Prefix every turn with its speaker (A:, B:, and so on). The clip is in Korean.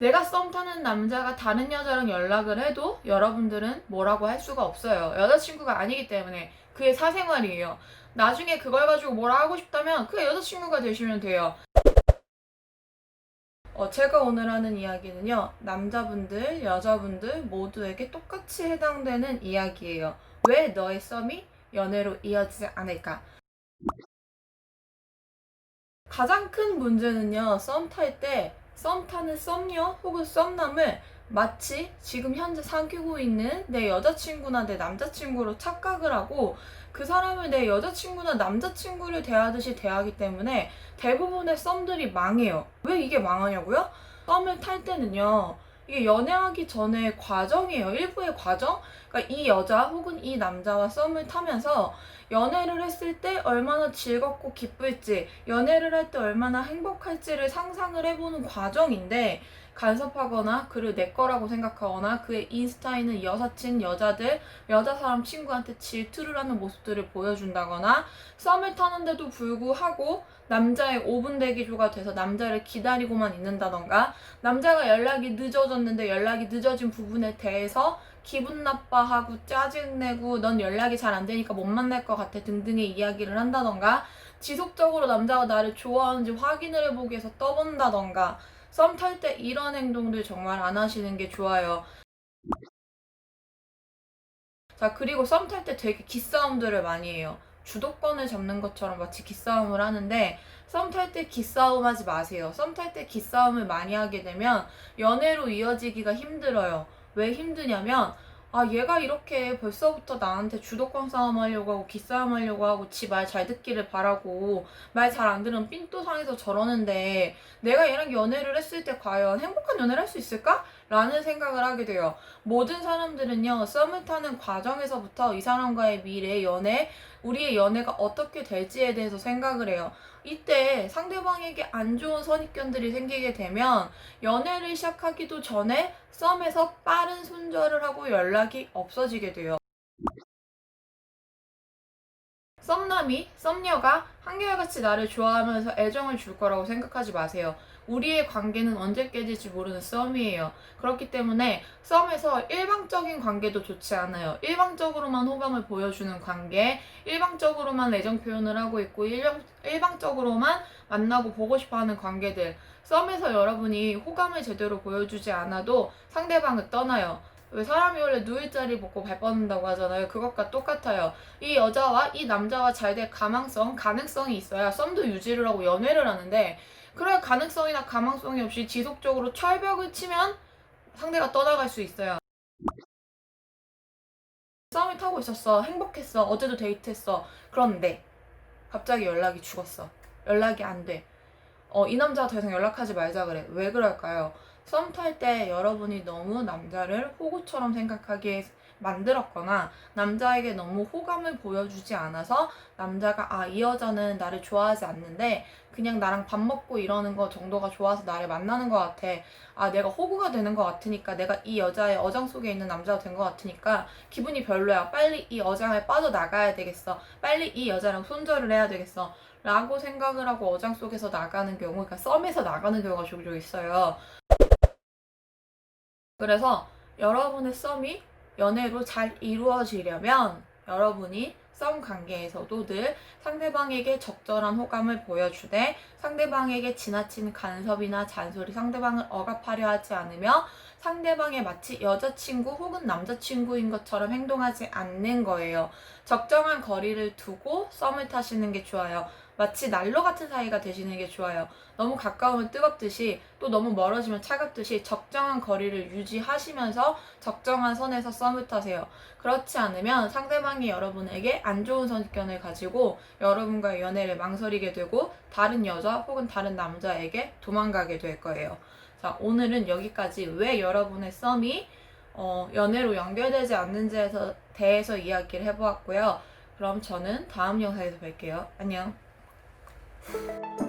A: 내가 썸 타는 남자가 다른 여자랑 연락을 해도 여러분들은 뭐라고 할 수가 없어요. 여자친구가 아니기 때문에 그의 사생활이에요. 나중에 그걸 가지고 뭐라 하고 싶다면 그의 여자친구가 되시면 돼요. 어, 제가 오늘 하는 이야기는요, 남자분들, 여자분들 모두에게 똑같이 해당되는 이야기예요. 왜 너의 썸이 연애로 이어지지 않을까? 가장 큰 문제는요, 썸 탈 때, 썸 타는 썸녀 혹은 썸남을 마치 지금 현재 사귀고 있는 내 여자친구나 내 남자친구로 착각을 하고 그 사람을 내 여자친구나 남자친구를 대하듯이 대하기 때문에 대부분의 썸들이 망해요. 왜 이게 망하냐고요? 썸을 탈 때는요, 이게 연애하기 전에 과정이에요. 일부의 과정? 그러니까 이 여자 혹은 이 남자와 썸을 타면서 연애를 했을 때 얼마나 즐겁고 기쁠지, 연애를 할 때 얼마나 행복할지를 상상을 해보는 과정인데, 간섭하거나 그를 내 거라고 생각하거나 그의 인스타에 있는 여사친, 여자들, 여자 사람 친구한테 질투를 하는 모습들을 보여준다거나 썸을 타는데도 불구하고 남자의 5분 대기조가 돼서 남자를 기다리고만 있는다던가 남자가 연락이 늦어졌는데 연락이 늦어진 부분에 대해서 기분 나빠하고 짜증내고 넌 연락이 잘 안 되니까 못 만날 것 같아 등등의 이야기를 한다던가 지속적으로 남자가 나를 좋아하는지 확인을 해보기 위해서 떠본다던가 썸 탈 때 이런 행동들 정말 안 하시는 게 좋아요. 자, 그리고 썸 탈 때 되게 기싸움들을 많이 해요. 주도권을 잡는 것처럼 마치 기싸움을 하는데 썸 탈 때 기싸움 하지 마세요. 썸 탈 때 기싸움을 많이 하게 되면 연애로 이어지기가 힘들어요. 왜 힘드냐면 아 얘가 이렇게 벌써부터 나한테 주도권 싸움 하려고 하고 기싸움 하려고 하고 지 말 잘 듣기를 바라고 말 잘 안 들으면 삔또 상해서 저러는데 내가 얘랑 연애를 했을 때 과연 행복한 연애를 할 수 있을까? 라는 생각을 하게 돼요. 모든 사람들은요, 썸을 타는 과정에서부터 이 사람과의 미래, 연애, 우리의 연애가 어떻게 될지에 대해서 생각을 해요. 이때 상대방에게 안 좋은 선입견들이 생기게 되면 연애를 시작하기도 전에 썸에서 빠른 손절을 하고 연락이 없어지게 돼요. 썸남이, 썸녀가 한결같이 나를 좋아하면서 애정을 줄 거라고 생각하지 마세요. 우리의 관계는 언제 깨질지 모르는 썸이에요. 그렇기 때문에 썸에서 일방적인 관계도 좋지 않아요. 일방적으로만 호감을 보여주는 관계, 일방적으로만 애정 표현을 하고 있고, 일방, 일방적으로만 만나고 보고 싶어 하는 관계들. 썸에서 여러분이 호감을 제대로 보여주지 않아도 상대방을 떠나요. 왜 사람이 원래 누일 자리 먹고 발 뻗는다고 하잖아요. 그것과 똑같아요. 이 여자와 이 남자와 잘 될 가망성, 가능성이 있어야 썸도 유지를 하고 연애를 하는데 그럴 가능성이나 가망성이 없이 지속적으로 철벽을 치면 상대가 떠나갈 수 있어요. 썸을 타고 있었어. 행복했어. 어제도 데이트했어. 그런데 갑자기 연락이 죽었어. 연락이 안 돼. 어, 이 남자가 더 이상 연락하지 말자 그래. 왜 그럴까요? 썸 탈 때 여러분이 너무 남자를 호구처럼 생각하게 만들었거나 남자에게 너무 호감을 보여주지 않아서 남자가 아, 이 여자는 나를 좋아하지 않는데 그냥 나랑 밥 먹고 이러는 거 정도가 좋아서 나를 만나는 것 같아. 아, 내가 호구가 되는 것 같으니까 내가 이 여자의 어장 속에 있는 남자가 된 것 같으니까 기분이 별로야. 빨리 이 어장을 빠져나가야 되겠어. 빨리 이 여자랑 손절을 해야 되겠어. 라고 생각을 하고 어장 속에서 나가는 경우, 그러니까 썸에서 나가는 경우가 종종 있어요. 그래서 여러분의 썸이 연애로 잘 이루어지려면 여러분이 썸 관계에서도 늘 상대방에게 적절한 호감을 보여주되 상대방에게 지나친 간섭이나 잔소리, 상대방을 억압하려 하지 않으며 상대방의 마치 여자친구 혹은 남자친구인 것처럼 행동하지 않는 거예요. 적정한 거리를 두고 썸을 타시는 게 좋아요. 마치 난로 같은 사이가 되시는 게 좋아요. 너무 가까우면 뜨겁듯이 또 너무 멀어지면 차갑듯이 적정한 거리를 유지하시면서 적정한 선에서 썸을 타세요. 그렇지 않으면 상대방이 여러분에게 안 좋은 선입견을 가지고 여러분과의 연애를 망설이게 되고 다른 여자 혹은 다른 남자에게 도망가게 될 거예요. 자, 오늘은 여기까지 왜 여러분의 썸이 어, 연애로 연결되지 않는지에 대해서 이야기를 해보았고요. 그럼 저는 다음 영상에서 뵐게요. 안녕. Thank you.